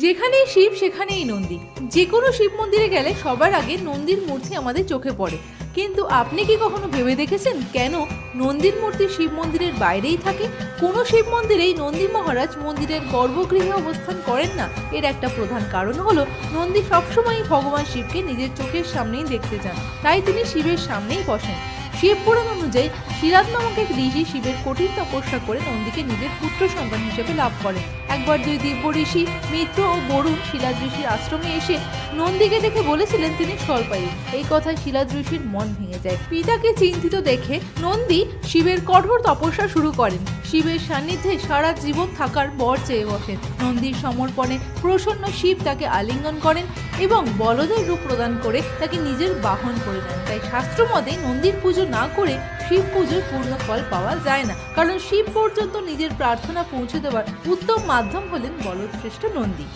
যেখানেই শিব, সেখানেই নন্দী। যে কোনো শিব মন্দিরে গেলে সবার আগে নন্দীর মূর্তি আমাদের চোখে পড়ে। কিন্তু আপনি কি কখনো ভেবে দেখেছেন কেন নন্দীর মূর্তি শিব মন্দিরের বাইরেই থাকে? কোনো শিব মন্দিরেই নন্দী মহারাজ মন্দিরের গর্ভগৃহে অবস্থান করেন না। এর একটা প্রধান কারণ হলো নন্দী সবসময়ই ভগবান শিবকে নিজের চোখের সামনেই দেখতে চান। তাই তিনি শিবের সামনেই বসেন। শিব পুরাণ অনুযায়ী শিরাত নামক এক ঋষি শিবের কঠিন তপস্যা করে নন্দীকে নিজের পুত্র সন্তান হিসেবে লাভ করেন। একবার দুই দিব্য ঋষি মিত্র ও বরুণ শিলাদ ঋষির আশ্রমে এসে নন্দীকে দেখে বলেছিলেন তিনি স্বল্পায়ু। এই কথায় শিলাদ ঋষির মন ভেঙে যায়। পিতাকে চিন্তিত দেখে নন্দী শিবের কঠোর তপস্যা শুরু করেন। শিবের সান্নিধ্যে সারা জীবন থাকার বর চেয়ে বসেন। নন্দীর সমর্পণে প্রসন্ন শিব তাকে আলিঙ্গন করেন এবং বলদের রূপ প্রদান করে তাকে নিজের বাহন করে নেন তাই শাস্ত্র মতে নন্দীর পুজো না করে শিব পুজোর পূর্ণ ফল পাওয়া যায় না। কারণ শিব পর্যন্ত নিজের প্রার্থনা পৌঁছে দেওয়ার উত্তম মাধ্যম হলেন বলশ্রেষ্ঠ নন্দী।